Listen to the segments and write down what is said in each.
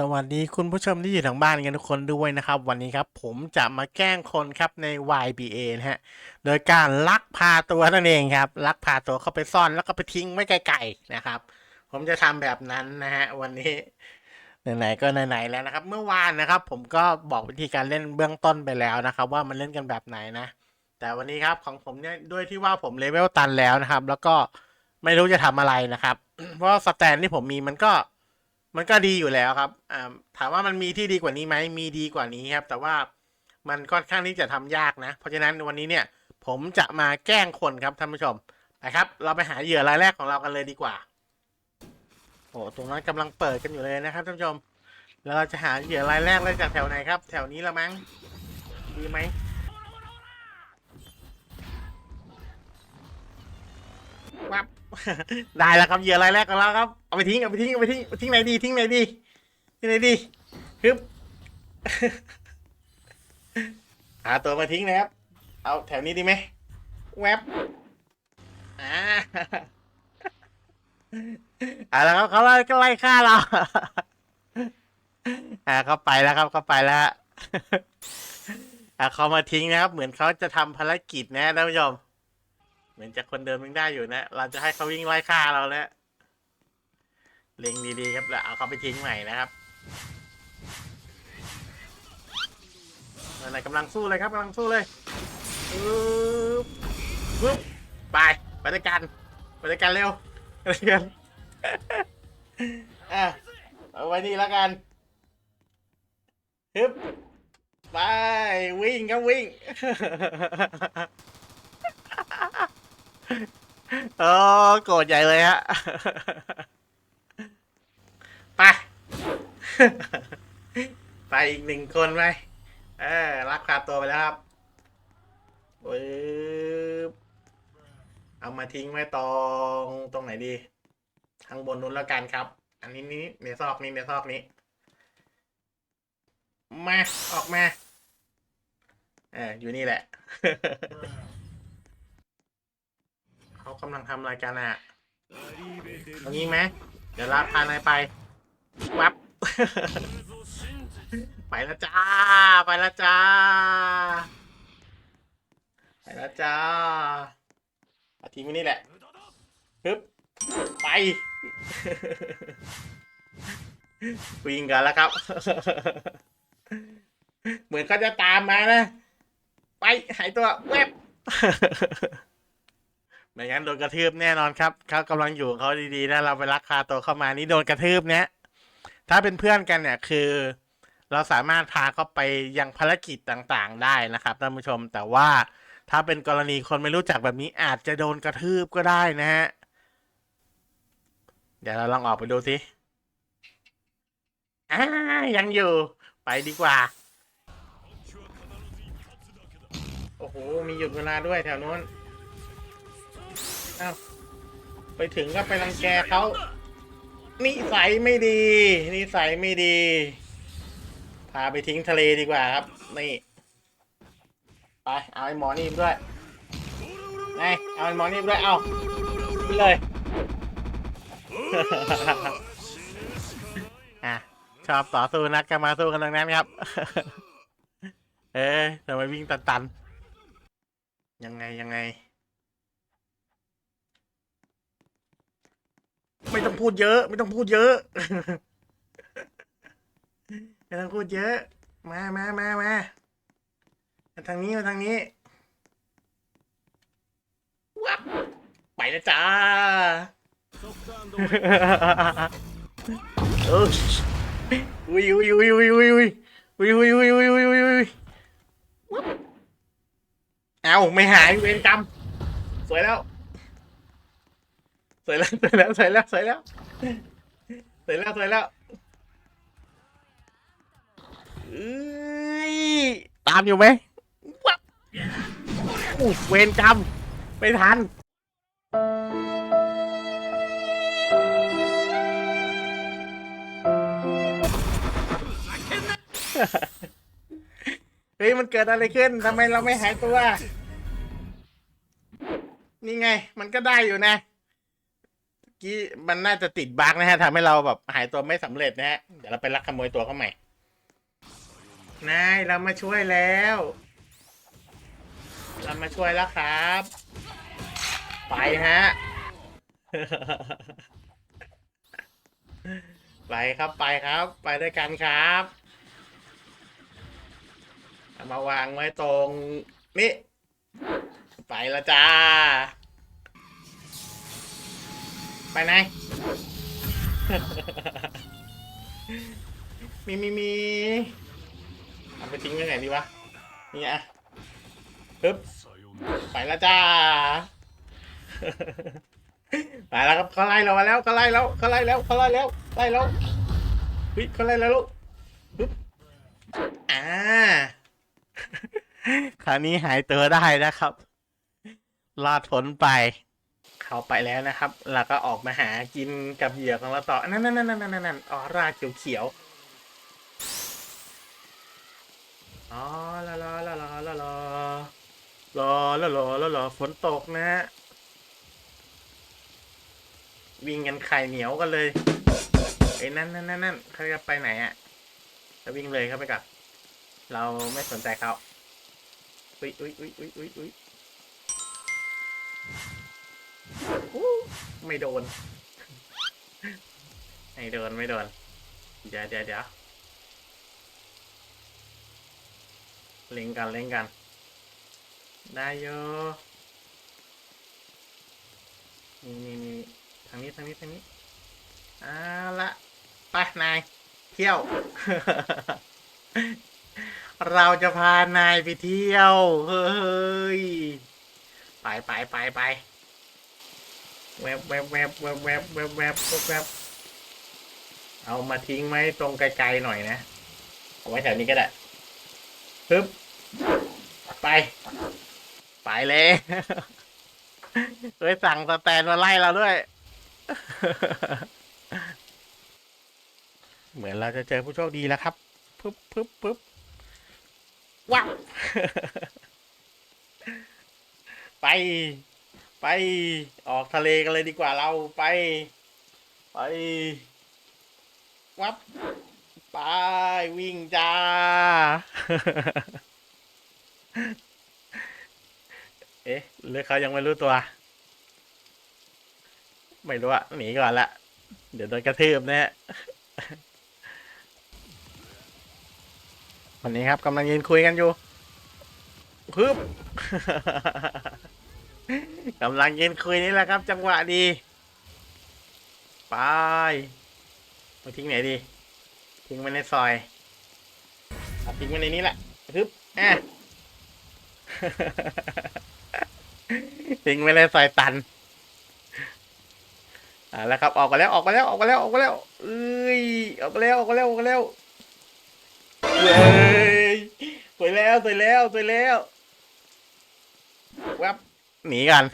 สวัสดีคุณผู้ชมที่อยู่ทางบ้านกันทุกคนด้วยนะครับ วันนี้ครับผมจะมาแกล้งคนครับใน YBA นะฮะโดยการลักพาตัวนั่นเองครับลักพาตัวเข้าไปซ่อนแล้วก็ไปทิ้งไว้ไกลๆนะครับ ผมจะทำแบบนั้นนะฮะวันนี้ไหนๆก็ไหนๆแล้วนะครับ เมื่อวานนะครับ ผมก็บอกวิธีการเล่นเบื้องต้นไปแล้วนะครับ ว่ามันเล่นกันแบบไหนนะ แต่วันนี้ครับของผมเนี่ยด้วยที่ว่าผมเลเวลตันแล้วนะครับ แล้วก็ไม่รู้จะทำอะไรนะครับ เพราะสแตนที่ผมมีมันก็ มันก็ดีอยู่แล้วครับอ่าถามว่ามันมีที่ดีกว่านี้ไหมมีดีกว่านี้ครับ แต่ว่ามันค่อนข้างที่จะทำยากนะ เพราะฉะนั้นวันนี้เนี่ย ผมจะมาแกล้งคนครับท่านผู้ชมไปครับ เราไปหาเหยื่อรายแรกของเรากันเลยดีกว่าโอ้ตรงนั้นกำลังเปิดกันอยู่เลยนะครับท่านผู้ชมแล้วเราจะหาเหยื่อรายแรกเลยจากแถวไหนครับ แถวนี้ละมั้งดีไหม ได้แล้วครับเหยื่อรายแรกของเราครับเอาไปทิ้งเอาไปทิ้งเอาไปทิ้งทิ้งไหนดีทิ้งไหนดีทิ้งไหนดีฮึบหาตัวมาทิ้งนะครับ เอาแถวนี้ดีไหมแวบอ่าอ่าแล้วครับเขาไล่ก็ไล่ฆ่าเราอ่าเขาไปแล้วครับเขาไปแล้วอ่าเขามาทิ้งนะครับ เหมือนเขาจะทำภารกิจนะท่านผู้ชม เหมือนจะคนเดิมยังได้อยู่นะ เราจะให้เขาวิ่งไล่ฆ่าเราแล้วเล็งดีๆครับแล้วเอาเขาไปทิ้งใหม่นะครับอะไรกำลังสู้เลยครับกำลังสู้เลยปึ๊บปึ๊บไปไปด้วยกันไปด้วยกันเร็วไปด้วยกันอะเอาไว้นี่แล้วกันฮึบไปวิ่งครับวิ่ง โอ้โกรธใหญ่เลยฮะ ไป ไปอีกหนึ่งคนไปเออรักพาตัวไปแล้วครับปึ๊บเอามาทิ้งไว้ตรงตรงไหนดีข้างบนนู้นแล้วกันครับ อันนี้นี้ในซอกนี้ในซอกนี้ มา ออกมา เอออยู่นี่แหละ กำลังทำอะไรกันอะตรงนี้ไหมเดี๋ยวลาพานายไปวับ ไปแล้วจ้า ไปแล้วจ้า ไปแล้วจ้าเอาทิ้งไว้นี่แหละฮึบไป วิ่งกันแล้วครับ เหมือนเขาจะตามมานะ ไปหายตัวแวบ ไม่งั้นโดนกระทืบแน่นอนครับเขากำลังอยู่ของเขาดีๆนะเราไปลักพาตัวเข้ามานี่โดนกระทืบเนี้ยถ้าเป็นเพื่อนกันเนี่ยคือ เราสามารถพาเขาไปยังภารกิจต่างๆ ได้นะครับท่านผู้ชม แต่ว่าถ้าเป็นกรณีคนไม่รู้จักแบบนี้อาจจะโดนกระทืบก็ได้นะฮะเดี๋ยวเราลองออกไปดูสิอ่ายังอยู่ ไปดีกว่า โอ้โห มีหยุดเวลาด้วยแถวนู้น อ้าวไปถึงก็ไปรังแกเขานิสัยไม่ดี นิสัยไม่ดี พาไปทิ้งทะเลดีกว่าครับ นี่ ไป เอาไอ้หมอนี่ด้วยไงเอาไอ้หมอนี่ด้วย เอาไปเลย อะ ชอบต่อสู้นักกันมาสู้กันตรงนั้นครับ เอ้ยทำไมวิ่งตันๆ ยังไงยังไง ไม่ต้องพูดเยอะ ไม่ต้องพูดเยอะไม่ต้องพูดเยอะ มามามามามาทางนี้มาทางนี้วับไปแล้วจ้าเอออุ้ยอุ้ยอุ้ยอุ้ยอุ้ยอุ้ยอุ้ยอุ้ยอุ้ยอุ้ยอุ้ยอุ้ยอุ้ยวับเอาไม่หายเวรกรรมสวยแล้ว สวยแล้วสวยแล้วสวยแล้วสวยแล้วสวยแล้วสวยแล้วเอ้ยตามอยู่ไหมวับอู้เวรกรรมไม่ทันเฮ้ยมันเกิดอะไรขึ้นทำไมเราไม่หายตัว นี่ไง มันก็ได้อยู่นะ กี้มันน่าจะติดบั๊กนะฮะทำให้เราแบบหายตัวไม่สำเร็จนะฮะ เดี๋ยวเราไปลักขโมยตัวเข้าใหม่นายเรามาช่วยแล้ว เรามาช่วยแล้วครับ ไปฮะ ไปครับไปครับ ไปด้วยกันครับามาวางไว้ตรง นี้ไปล้วจ้า ไปไหน มีมีมีเอาไปทิ้งไว้ไหนดีวะ นี่อะปึ๊บ ไปแล้วจ้า ไปแล้วครับเขาไล่เรามาแล้วเขาไล่แล้วเขาไล่แล้วเขาไล่แล้วไล่แล้วเฮ้ยเขาไล่แล้วลูกปึ๊บ อ่า คราวนี้หายตัวได้นะครับรอดพ้นไป เขาไปแล้วนะครับแล้วก็ออกมาหากินกับเหยื่อของเราต่อ นั่นนั่นนั่นนั่นนั่นอ๋อราเขียวเขียวอ๋อละละละละละละรอละรอละรอฝนตกนะฮะวิ่งกันไข่เหนียวกันเลยไอ้นั่นนั่นนั่นนั่นเขาจะไปไหนอะจะวิ่งเลยเข้าไปก่อนเราไม่สนใจเขาอุ้ยอุ้ยอุ้ยอุ้ยอุ้ยอุ้ย ไม่โดน ไม่โดน ไม่โดน เดี๋ยวเดี๋ยวเดี๋ยวเล็งกันเล็งกัน ได้โยนี่นี่นี่ทางนี้ทางนี้ทางนี้เอาละไปนาย เที่ยว เราจะพานายไปเที่ยว เฮ้ย ไปไปไปไป แวบแวบแวบแวบแวบแวบแวบแวบแวบเอามาทิ้งไว้ตรงไกลๆหน่อยนะเอาไว้แถวนี้ก็ได้ปึ๊บไป ไปเลยเฮ้ยสั่งสแตนมาไล่เราด้วย เหมือนเราจะเจอผู้โชคดีแล้วครับปึ๊บปึ๊บปึ๊บว้าวไป ไปออกทะเลกันเลยดีกว่าเราไป ไป วับไปวิ่งจ้า เอ๊ะหรือเขายังไม่รู้ตัว ไม่รู้อะหนีก่อนละเดี๋ยวโดนกระทืบแน่วันนี้ครับกำลังยืนคุยกันอยู่ฮึบ กำลังยืนคุยนี่แหละครับ จังหวะดี ไปมาทิ้งไหนดี ทิ้งไว้ในซอยเอาทิ้งไว้ในนี้แหละฮึบแอะทิ้งไว้ในซอยตันอ่าแล้วครับ ออกมาแล้วออกมาแล้วออกมาแล้วออกมาแล้วเอ้ยออกมาแล้วออกมาแล้วออกมาแล้วเย้ยสวยแล้วสวยแล้วสวยแล้วแวบ หนีกัน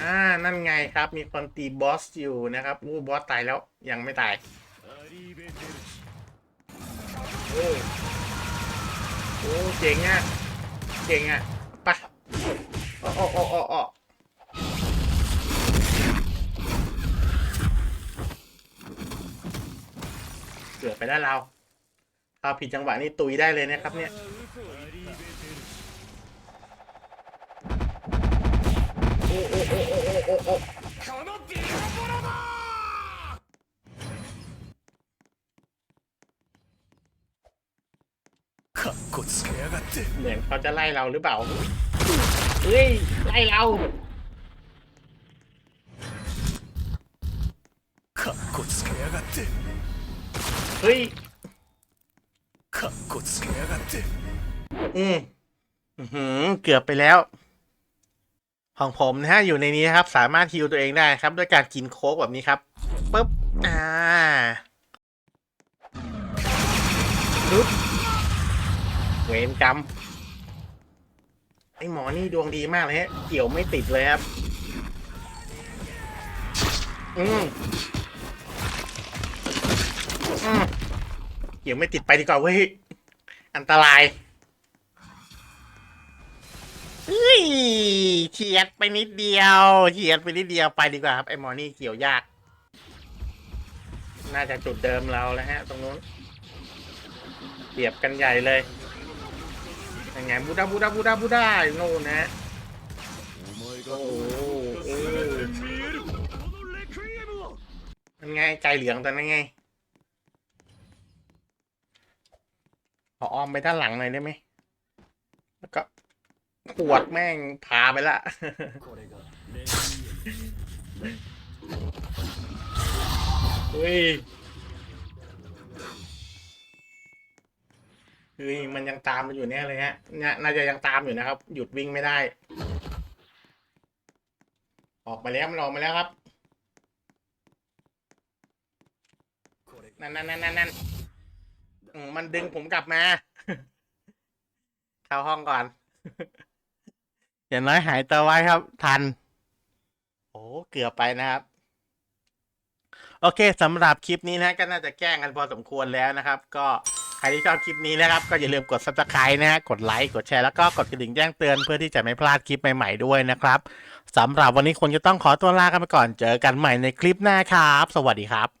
อ่า นั่นไงครับ มีคนตีบอสอยู่นะครับ อู้บอสตายแล้ว ยังไม่ตายโอ้โอ้เจ๋งอะ เจ๋งอะไปะโอ้โอ้โอ้โอ้โอ้เกือบไปได้เราถ้าผิดจังหวะนี่ตุยได้เลยนะครับเนี่ย โอ้โอ้โอ้โอ้โอ้โอ้โเขาจะไล่เราหรือเปล่าเฮ้ยไล่เราเฮ้ยอืมเกือบไปแล้ว ของผมนะฮะอยู่ในนี้นะครับ สามารถฮิวตัวเองได้ครับ ด้วยการกินโค้กแบบนี้ครับปึ๊บอ่าปึ๊บเวรกรรมไอหมอนี่ดวงดีมากเลยฮะเกี่ยวไม่ติดเลยครับ อืมอืมเกี่ยวไม่ติดไปดีกว่าเว้ย อันตราย เฉียดไปนิดเดียวเฉียดไปนิดเดียวไปดีกว่าครับไอ้มอนี่เกี่ยวยาก น่าจะจุดเดิมเราแล้วฮะ ตรงนู้นเปียบกันใหญ่เลยยังไงบูดาบูดาบูดาบูดาโน่นนะโอ้โหเอมันไงใจเหลืองตอนนั้นไงขออ้อมไปด้านหลังหน่อยได้ไหมแล้วก็ ปวดแม่งพาไปละ เฮ้ย เฮ้ย มันยังตามมันอยู่เนี่ยเลยฮะเนี่ยน่าจะยังตามอยู่นะครับ หยุดวิ่งไม่ได้ ออกมาแล้วมันออกมาแล้วครับ นั่นนั่นนั่นนั่นนั่มันดึงผมกลับมา เข้าห้องก่อน อย่างน้อยหายตัวไว้ครับ ทัน โอ้เกือบไปนะครับ โอเคสำหรับคลิปนี้นะก็น่าจะแกล้งกันพอสมควรแล้วนะครับ ก็ใครที่ชอบคลิปนี้นะครับ ก็อย่าลืมกด subscribe นะฮะกดไลค์กดแชร์แล้วก็กดกระดิ่งแจ้งเตือนเพื่อที่จะไม่พลาดคลิปใหม่ๆด้วยนะครับสำหรับวันนี้คนจะต้องขอตัวลากันไปก่อนเจอกันใหม่ในคลิปหน้าครับ สวัสดีครับ